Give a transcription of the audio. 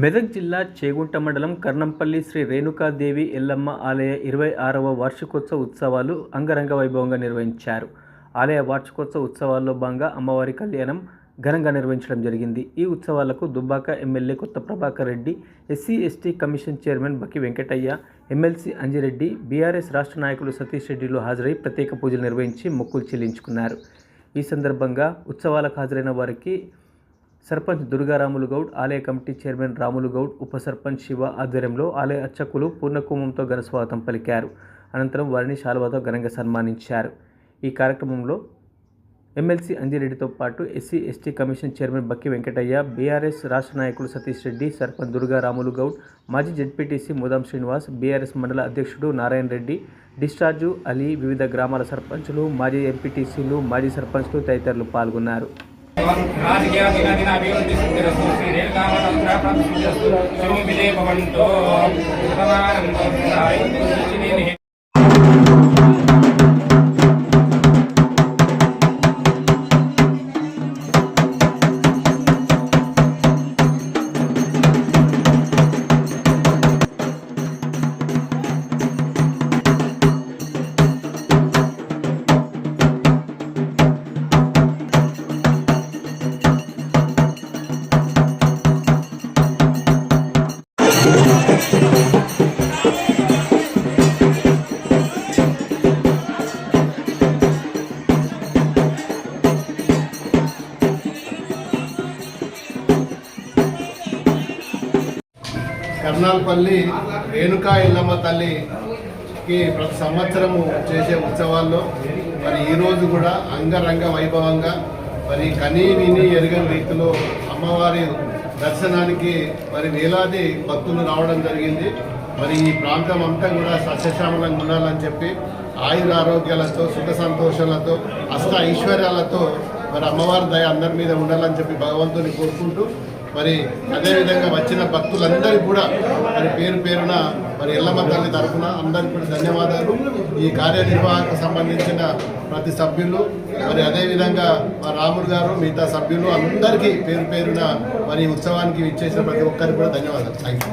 మెదక్ జిల్లా చేగుంట మండలం కర్ణంపల్లి శ్రీ రేణుకాదేవి ఎల్లమ్మ ఆలయ ఇరవై ఆరవ వార్షికోత్సవ ఉత్సవాలు అంగరంగ వైభవంగా నిర్వహించారు. ఆలయ వార్షికోత్సవ ఉత్సవాల్లో భాగంగా అమ్మవారి కళ్యాణం ఘనంగా నిర్వహించడం జరిగింది. ఈ ఉత్సవాలకు Dubbaka MLA Kotha Prabhakar Reddy SC ST commission chairman Bakki Venkataiah MLC Anjireddy BRS రాష్ట్ర నాయకులు సతీష్ రెడ్డిలు హాజరై ప్రత్యేక పూజలు నిర్వహించి మొక్కులు చెల్లించుకున్నారు. ఈ సందర్భంగా ఉత్సవాలకు హాజరైన వారికి సర్పంచ్ దుర్గారాములు గౌడ్ ఆలయ కమిటీ చైర్మన్ రాములు గౌడ్ ఉప సర్పంచ్ శివ ఆధ్వర్యంలో ఆలయ అర్చకులు పూర్ణకుంభంతో ఘనస్వాగతం పలికారు. అనంతరం వారిని శాలువాతో ఘనంగా సన్మానించారు. ఈ కార్యక్రమంలో ఎమ్మెల్సీ అంజిరెడ్డితో పాటు SC ST commission chairman Bakki Venkataiah BRS రాష్ట్ర నాయకులు సతీష్ రెడ్డి సర్పంచ్ దుర్గా రాములు గౌడ్ మాజీ జడ్పీటీసీ ముదాం శ్రీనివాస్ బీఆర్ఎస్ మండల అధ్యక్షుడు నారాయణ రెడ్డి డిశ్చార్జు అలీ వివిధ గ్రామాల సర్పంచులు మాజీ ఎంపీటీసీలు మాజీ సర్పంచ్లు తదితరులు పాల్గొన్నారు. రాజకీయ కర్నాల్పల్లి రేణుకా ఇల్లమ్మ తల్లికి ప్రతి సంవత్సరము చేసే ఉత్సవాల్లో మరి ఈరోజు కూడా అంగరంగ వైభవంగా మరి కనీ విని ఎరగని రీతిలో అమ్మవారి దర్శనానికి మరి వేలాది భక్తులు రావడం జరిగింది. మరి ఈ ప్రాంతం అంతా కూడా సస్యశ్యామలంగా ఉండాలని చెప్పి ఆయుర ఆరోగ్యాలతో సుఖ సంతోషాలతో అష్ట ఐశ్వర్యాలతో మరి అమ్మవారి దయ అందరి మీద ఉండాలని చెప్పి భగవంతుని కోరుకుంటూ మరి అదేవిధంగా వచ్చిన భక్తులందరికీ కూడా మరి పేరు పేరున మరి ఎల్లమ్మ తల్లి తరఫున అందరికీ కూడా ధన్యవాదాలు. ఈ కార్యనిర్వాహకు సంబంధించిన ప్రతి సభ్యులు మరి అదేవిధంగా మా రాముడు గారు మిగతా సభ్యులు అందరికీ పేరు పేరున మరి ఉత్సవానికి ఇచ్చేసిన ప్రతి ఒక్కరికి కూడా ధన్యవాదాలు. థ్యాంక్